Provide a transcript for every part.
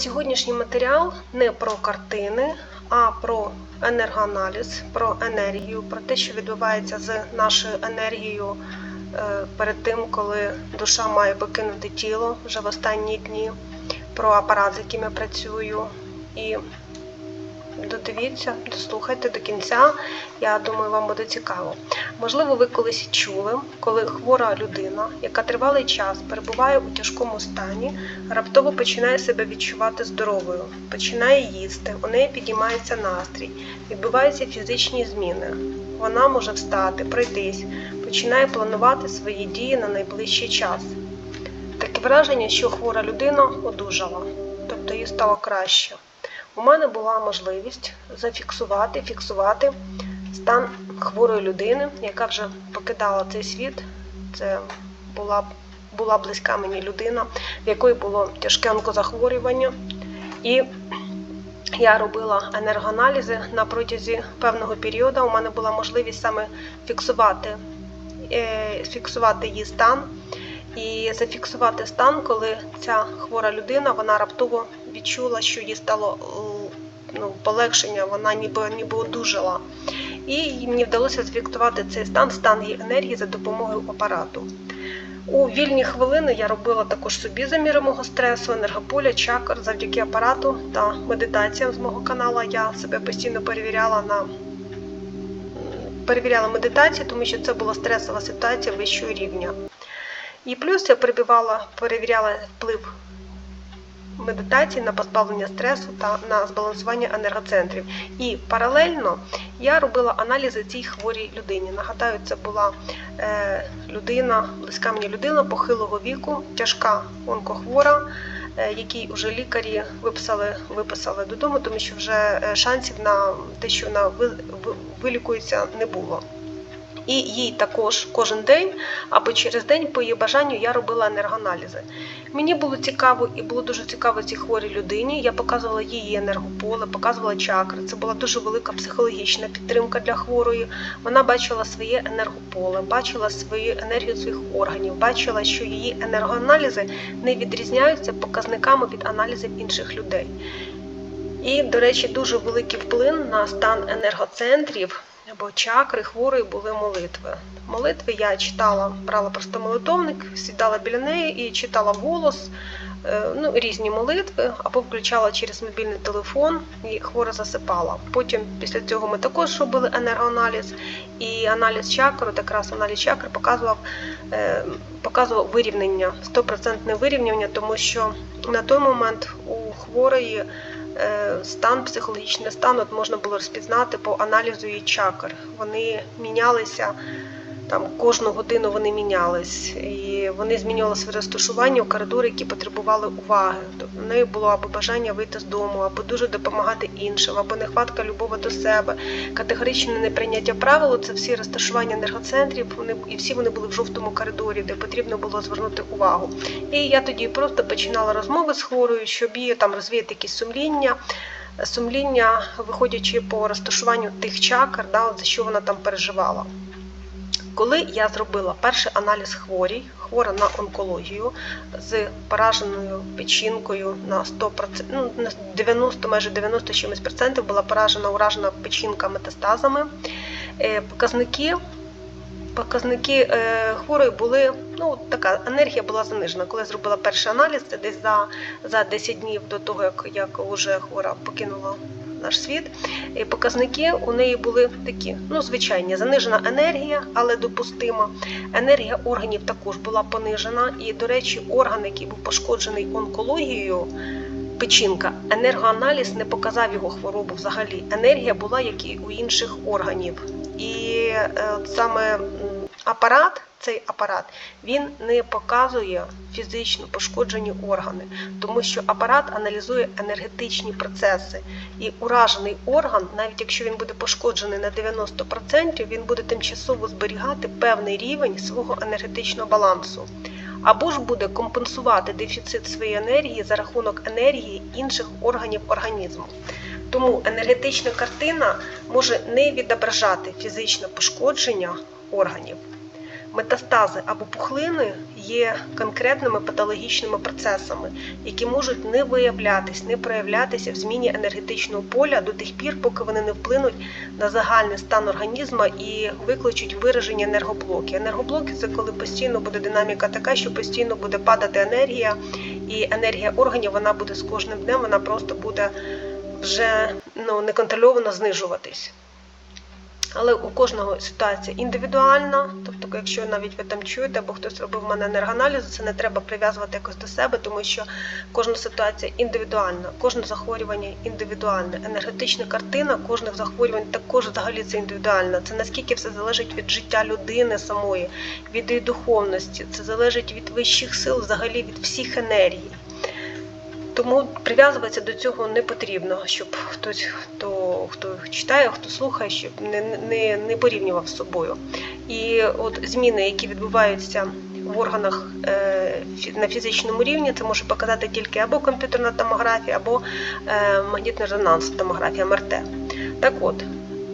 Сьогоднішній матеріал не про картини, а про енергоаналіз, про енергію, про те, що відбувається з нашою енергією е, перед тим, коли душа має покинути тіло вже в останні дні, про апарат, з яким я працюю. І додивіться, дослухайте до кінця. Я думаю, вам буде цікаво. Можливо, ви колись чули, коли хвора людина, яка тривалий час перебуває у тяжкому стані, раптово починає себе відчувати здоровою, починає їсти, у неї підіймається настрій, відбуваються фізичні зміни. Вона може встати, пройтись, починає планувати свої дії на найближчий час. Таке враження, що хвора людина одужала, тобто їй стало краще. У мене була можливість зафіксувати, фіксувати стан хворої людини, яка вже покидала цей світ. Це була, була близька мені людина, в якої було тяжке онкозахворювання. І я робила енергоаналізи на протязі певного періоду. У мене була можливість саме фіксувати, е, фіксувати її стан і зафіксувати стан, коли ця хвора людина вона раптово відчула, що їй стало ну, полегшення, вона ніби ніби одужала. І мені вдалося зафіксувати цей стан, стан її енергії за допомогою апарату. У вільні хвилини я робила також собі заміри мого стресу, енергополя, чакр завдяки апарату та медитаціям з мого каналу. Я себе постійно перевіряла на перевіряла медитацію, тому що це була стресова ситуація вищого рівня. І плюс я перебивала, перевіряла вплив медитації на позбавлення стресу та на збалансування енергоцентрів. І паралельно я робила аналізи цій хворій людині. Нагадаю, це була е, людина, близька мені людина похилого віку, тяжка онкохвора, е, якій вже лікарі виписали, виписали додому, тому що вже е, шансів на те, що вона ви, ви, вилікується, не було. І їй також кожен день або через день, по її бажанню, я робила енергоаналізи. Мені було цікаво і було дуже цікаво цій хворій людині. Я показувала її енергополе, показувала чакри. Це була дуже велика психологічна підтримка для хворої. Вона бачила своє енергополе, бачила свою енергію своїх органів, бачила, що її енергоаналізи не відрізняються показниками від аналізів інших людей. І, до речі, дуже великий вплив на стан енергоцентрів або чакри хворої були молитви. Молитви я читала, брала просто молитовник, сідала біля неї і читала голос, ну, різні молитви, або включала через мобільний телефон і хвора засипала. Потім після цього ми також робили енергоаналіз, і аналіз чакр, якраз аналіз чакр показував показував вирівняння, 100% вирівняння, тому що на той момент у хворої стан, психологічний стан от можна було розпізнати по аналізу її чакр. Вони мінялися там кожну годину вони мінялись, і вони змінювали своє розташування у коридори, які потребували уваги. Тобто в неї було або бажання вийти з дому, або дуже допомагати іншим, або нехватка любові до себе, категоричне неприйняття правил. Це всі розташування енергоцентрів. Вони і всі вони були в жовтому коридорі, де потрібно було звернути увагу. І я тоді просто починала розмови з хворою, щоб її там розвіяти якісь сумління. Сумління, виходячи по розташуванню тих чакр, да, за що вона там переживала. Коли я зробила перший аналіз хворій, хвора на онкологію з пораженою печінкою на 100%, ну, 90, майже 90 чимось процентів була поражена уражена печінка метастазами, показники показники хворої були, ну, така енергія була занижена. Коли я зробила перший аналіз, це десь за, за 10 днів до того, як, як вже хвора покинула наш світ. І показники у неї були такі, ну, звичайні, занижена енергія, але допустима. Енергія органів також була понижена. І, до речі, орган, який був пошкоджений онкологією, печінка, енергоаналіз не показав його хворобу взагалі. Енергія була, як і у інших органів. І е, саме апарат. Цей апарат він не показує фізично пошкоджені органи, тому що апарат аналізує енергетичні процеси. І уражений орган, навіть якщо він буде пошкоджений на 90%, він буде тимчасово зберігати певний рівень свого енергетичного балансу. Або ж буде компенсувати дефіцит своєї енергії за рахунок енергії інших органів організму. Тому енергетична картина може не відображати фізичне пошкодження органів. Метастази або пухлини є конкретними патологічними процесами, які можуть не виявлятись, не проявлятися в зміні енергетичного поля до тих пір, поки вони не вплинуть на загальний стан організму і викличуть вираження енергоблоки. Енергоблоки це коли постійно буде динаміка така, що постійно буде падати енергія, і енергія органів вона буде з кожним днем, вона просто буде вже ну, неконтрольовано знижуватись. Але у кожного ситуація індивідуальна. Тобто, якщо навіть ви там чуєте, або хтось робив в мене енергоаналіз, це не треба прив'язувати якось до себе, тому що кожна ситуація індивідуальна, кожне захворювання індивідуальне. Енергетична картина кожних захворювань також взагалі це індивідуальна. Це наскільки все залежить від життя людини самої, від її духовності, це залежить від вищих сил, взагалі від всіх енергій. Тому прив'язуватися до цього не потрібно, щоб хтось, хто хто читає, хто слухає, щоб не не, не порівнював з собою. І от зміни, які відбуваються в органах е, на фізичному рівні, це може показати тільки або комп'ютерна томографія, або е, магнітно-резонансна томографія МРТ. Так от,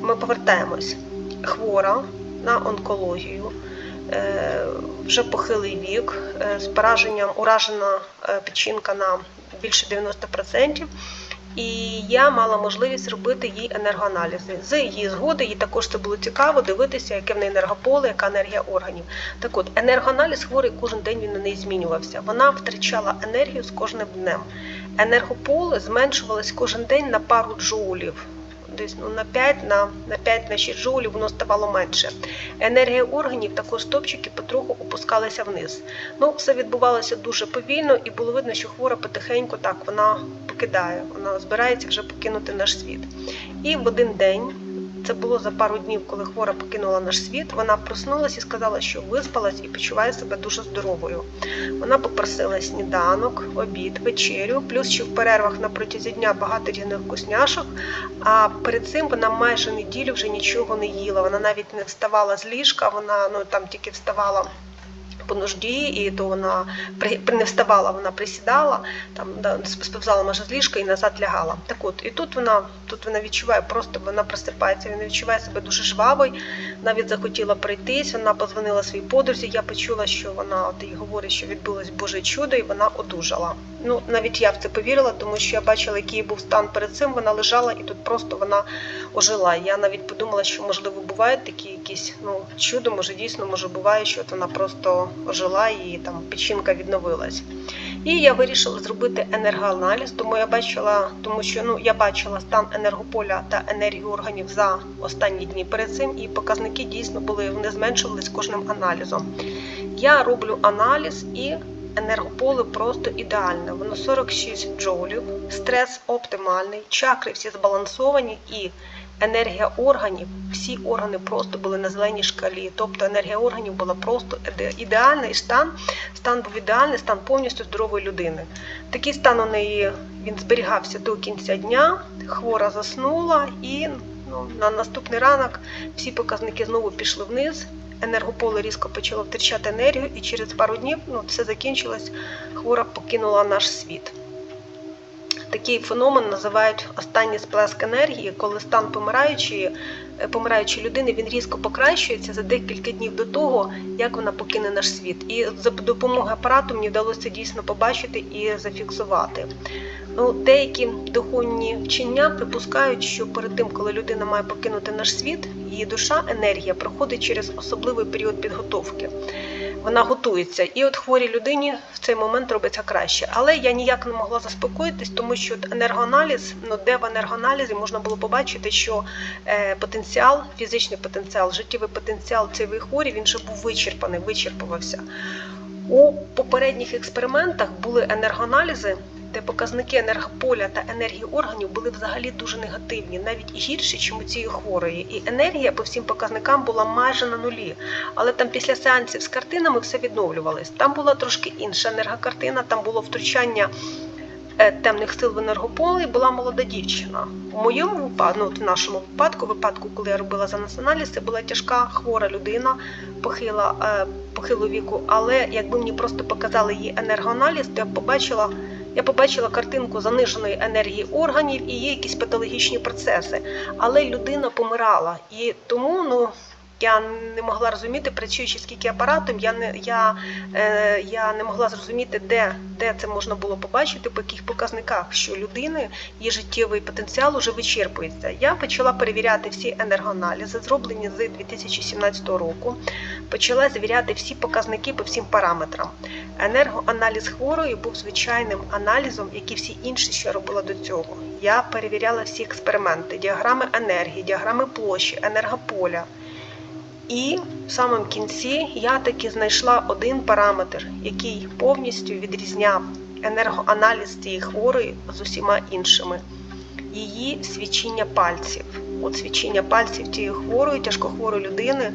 ми повертаємось. Хвора на онкологію. Е, вже похилий вік, е, з пораженням уражена е, печінка на більше 90%. І я мала можливість робити їй енергоаналізи. З її згоди, їй також це було цікаво дивитися, яке в неї енергополе, яка енергія органів. Так от, енергоаналіз хворий кожен день він на неї змінювався. Вона втрачала енергію з кожним днем. Енергополе зменшувалось кожен день на пару джоулів десь ну, на 5 на, на 5 на 6 джоулів воно ставало менше. Енергія органів також стопчики потроху опускалися вниз. Ну, Все відбувалося дуже повільно, і було видно, що хвора потихеньку так вона покидає, вона збирається вже покинути наш світ. І в один день. Це було за пару днів, коли хвора покинула наш світ. Вона проснулася і сказала, що виспалась і почуває себе дуже здоровою. Вона попросила сніданок, обід, вечерю, плюс ще в перервах на протязі дня багато різних вкусняшок. А перед цим вона майже неділю вже нічого не їла. Вона навіть не вставала з ліжка, вона ну там тільки вставала по нужді, і то вона не вставала, вона присідала, там да, сповзала може з ліжка і назад лягала. Так от, і тут вона тут вона відчуває, просто вона просипається, вона відчуває себе дуже жвавою, навіть захотіла пройтись, вона позвонила своїй подрузі, я почула, що вона от їй говорить, що відбулось Боже чудо, і вона одужала. Ну, навіть я в це повірила, тому що я бачила, який був стан перед цим, вона лежала і тут просто вона ожила. Я навіть подумала, що, можливо, бувають такі якісь ну, чудо, може дійсно, може буває, що от вона просто ожила і там печінка відновилась. І я вирішила зробити енергоаналіз, тому я бачила, тому що ну я бачила стан енергополя та енергію органів за останні дні перед цим, і показники дійсно були вони зменшувались кожним аналізом. Я роблю аналіз і енергополе просто ідеальне. Воно 46 джоулів, стрес оптимальний, чакри всі збалансовані і енергія органів, всі органи просто були на зеленій шкалі. Тобто енергія органів була просто ідеальний стан. Стан був ідеальний, стан повністю здорової людини. Такий стан у неї він зберігався до кінця дня, хвора заснула і ну, на наступний ранок всі показники знову пішли вниз. Енергополе різко почало втрачати енергію, і через пару днів ну, все закінчилось, хвора покинула наш світ. Такий феномен називають останній сплеск енергії, коли стан помираючої е, помираючої людини він різко покращується за декілька днів до того, як вона покине наш світ. І за допомогою апарату мені вдалося дійсно побачити і зафіксувати. Ну, Деякі духовні вчення припускають, що перед тим, коли людина має покинути наш світ, її душа, енергія проходить через особливий період підготовки вона готується. І от хворій людині в цей момент робиться краще. Але я ніяк не могла заспокоїтись, тому що енергоаналіз, ну де в енергоаналізі можна було побачити, що е, потенціал, фізичний потенціал, життєвий потенціал цієї хворі він вже був вичерпаний, вичерпувався. У попередніх експериментах були енергоаналізи де показники енергополя та енергії органів були взагалі дуже негативні, навіть гірші, ніж у цієї хворої. І енергія по всім показникам була майже на нулі. Але там після сеансів з картинами все відновлювалось. Там була трошки інша енергокартина, там було втручання. Е, темних сил в енергополі була молода дівчина. У моєму випадку, ну, в нашому випадку, випадку, коли я робила за аналіз, це була тяжка хвора людина, похила, е, похилу віку. Але якби мені просто показали її енергоаналіз, то я побачила я побачила картинку заниженої енергії органів і є якісь патологічні процеси. Але людина помирала. І тому ну, Я не могла розуміти, працюючи скільки апаратом, я не я, е, я не могла зрозуміти, де, де це можна було побачити, по яких показниках, що людини її життєвий потенціал уже вичерпується. Я почала перевіряти всі енергоаналізи, зроблені з 2017 року. Почала звіряти всі показники по всім параметрам. Енергоаналіз хворої був звичайним аналізом, як і всі інші, що робила до цього. Я перевіряла всі експерименти, діаграми енергії, діаграми площі, енергополя. І в самому кінці я таки знайшла один параметр, який повністю відрізняв енергоаналіз цієї хворої з усіма іншими. Її свічіння пальців. От свічіння пальців тієї хворої, тяжкохворої людини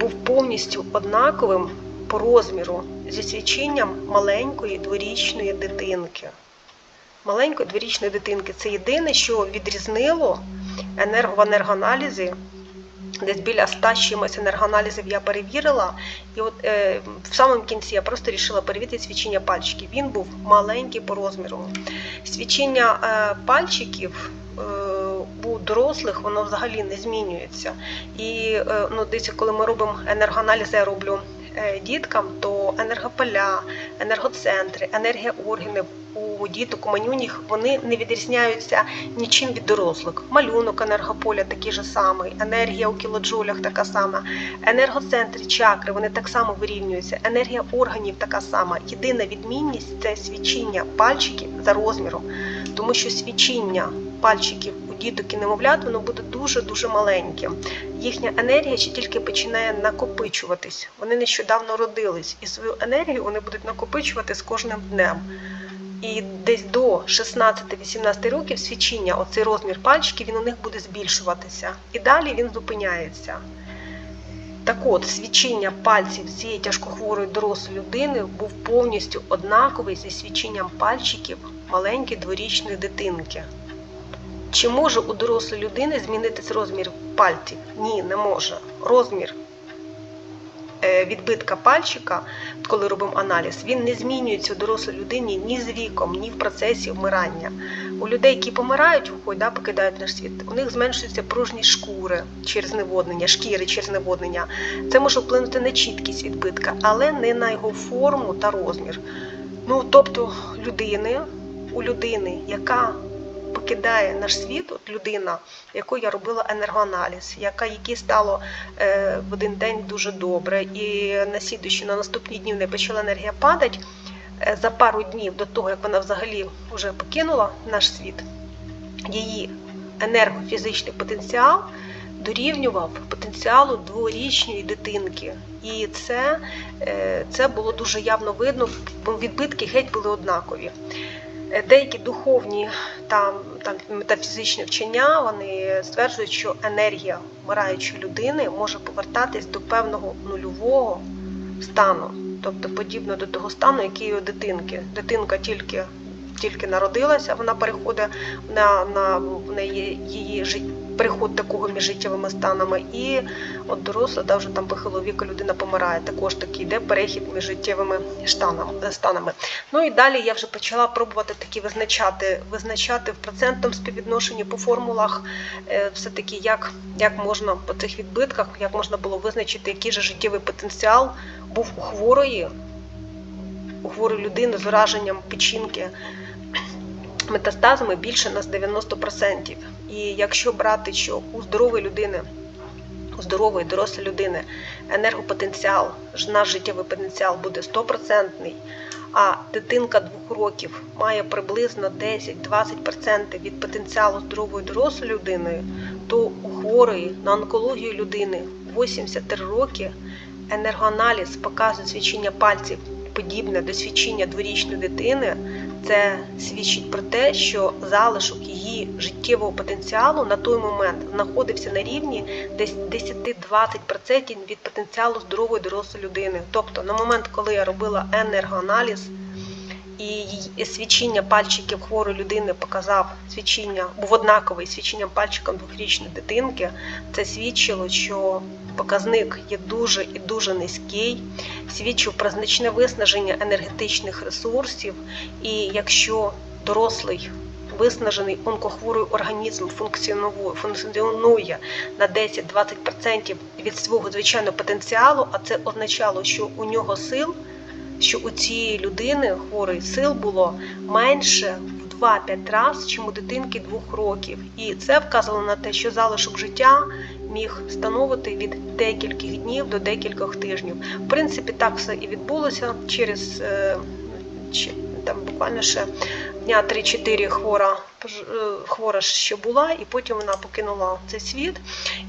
був повністю однаковим по розміру зі свічінням маленької дворічної дитинки. Маленької дворічної дитинки це єдине, що відрізнило енерго в енергоаналізі. Десь біля 100 з чимось енергоаналізів я перевірила, і от е, в самому кінці я просто вирішила перевірити свічіння пальчиків. Він був маленький по розміру. Свічіння е, пальчиків е, у дорослих воно взагалі не змінюється. І е, ну, дивіться, коли ми робимо енергоаналізи, я роблю діткам, то енергополя, енергоцентри, енергія органів у діток, у манюніх вони не відрізняються нічим від дорослих. Малюнок енергополя такий же самий, енергія у кілоджолях така сама, енергоцентри, чакри, вони так само вирівнюються, енергія органів така сама. Єдина відмінність це свічіння пальчиків за розміром, тому що свічіння пальчиків у діток і немовлят воно буде дуже-дуже маленьким. Їхня енергія ще тільки починає накопичуватись. Вони нещодавно родились, і свою енергію вони будуть накопичувати з кожним днем. І десь до 16-18 років свічіння, оцей розмір пальчиків, він у них буде збільшуватися. І далі він зупиняється. Так от, свічіння пальців цієї тяжкохворої дорослої людини був повністю однаковий зі свічінням пальчиків маленької дворічної дитинки. Чи може у дорослої людини змінитись розмір пальців? Ні, не може. Розмір е, відбитка пальчика, коли робимо аналіз, він не змінюється у дорослій людині ні з віком, ні в процесі вмирання. У людей, які помирають, уходять, да, покидають наш світ, у них зменшується пружність шкури через неводнення, шкіри через неводнення. Це може вплинути на чіткість відбитка, але не на його форму та розмір. Ну, тобто людини, у людини, яка покидає наш світ, людина, яку я робила енергоаналіз, яка якій стало е, в один день дуже добре, і на слідуючі, на наступні дні в неї почала енергія падати. е, За пару днів до того, як вона взагалі вже покинула наш світ, її енергофізичний потенціал дорівнював потенціалу дворічної дитинки. І це, е, це було дуже явно видно, бо відбитки геть були однакові. Е, Деякі духовні та там, метафізичні вчення вони стверджують, що енергія вмираючої людини може повертатись до певного нульового стану, тобто подібно до того стану, який у дитинки. Дитинка тільки, тільки народилася, вона переходить на, на на її життя. Переход такого між життєвими станами, і от доросла, да, вже там похилого віку людина помирає. Також такий йде перехід між життєвими станами. Ну і далі я вже почала пробувати такі визначати, визначати в процентному співвідношенні по формулах, е, все-таки як, як можна по цих відбитках, як можна було визначити, який же життєвий потенціал був у хворої, у хворої людини з ураженням печінки метастазами більше на 90%. І якщо брати, що у здорової людини, у здорової дорослої людини енергопотенціал, наш життєвий потенціал буде 100%, а дитинка двох років має приблизно 10-20% від потенціалу здорової дорослої людини, то у хворої на онкологію людини 83 роки енергоаналіз показує свідчення пальців подібне до свідчення дворічної дитини, це свідчить про те, що залишок її життєвого потенціалу на той момент знаходився на рівні десь 10-20% від потенціалу здорової дорослої людини. Тобто на момент, коли я робила енергоаналіз, і її свідчення пальчиків хворої людини показав свідчення, був однаковий свідченням пальчиком двохрічної дитинки. Це свідчило, що показник є дуже і дуже низький, свідчив про значне виснаження енергетичних ресурсів. І якщо дорослий виснажений онкохворий організм функціонує на 10-20% від свого звичайного потенціалу, а це означало, що у нього сил, що у цієї людини хворої сил було менше в 2-5 разів, чим у дитинки 2 років. І це вказало на те, що залишок життя міг становити від декількох днів до декількох тижнів. В принципі, так все і відбулося через е, там буквально ще дня 3-4 хвора, е, хвора ще була, і потім вона покинула цей світ.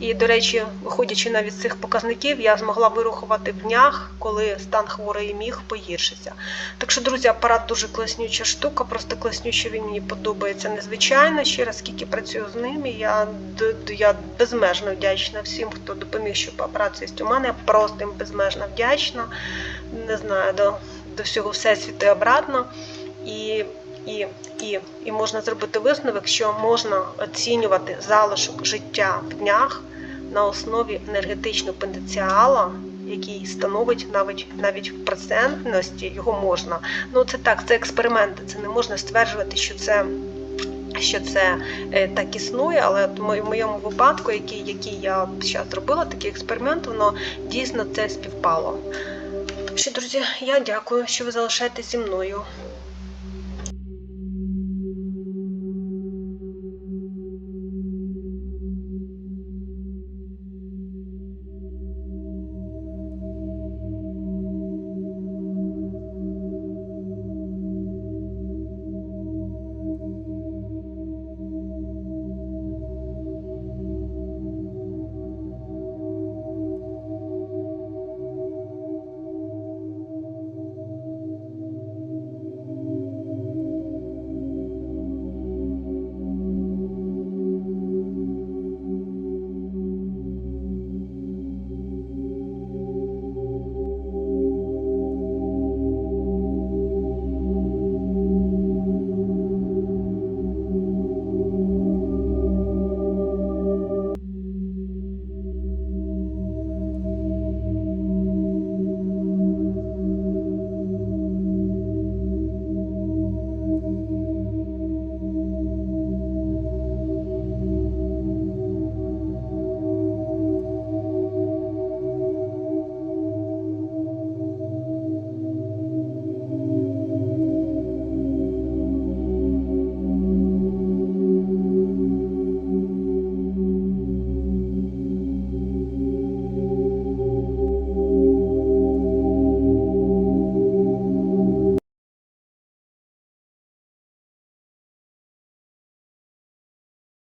І, до речі, виходячи навіть з цих показників, я змогла вирахувати в днях, коли стан хворої міг погіршитися. Так що, друзі, апарат дуже класнюча штука, просто класнюча він мені подобається незвичайно. Ще раз, скільки працюю з ним, і я, я безмежно вдячна всім, хто допоміг, щоб апарат є у мене. Я просто їм безмежно вдячна. Не знаю, до, до всього всесвіту обратно. І, і, і, і можна зробити висновок, що можна оцінювати залишок життя в днях на основі енергетичного потенціалу, який становить навіть навіть в процентності його можна. Ну це так, це експерименти. Це не можна стверджувати, що це. Що це е, так існує, але в моєму випадку, який, який я зараз зробила, такий експеримент, воно дійсно це співпало. Що, друзі, я дякую, що ви залишаєтесь зі мною.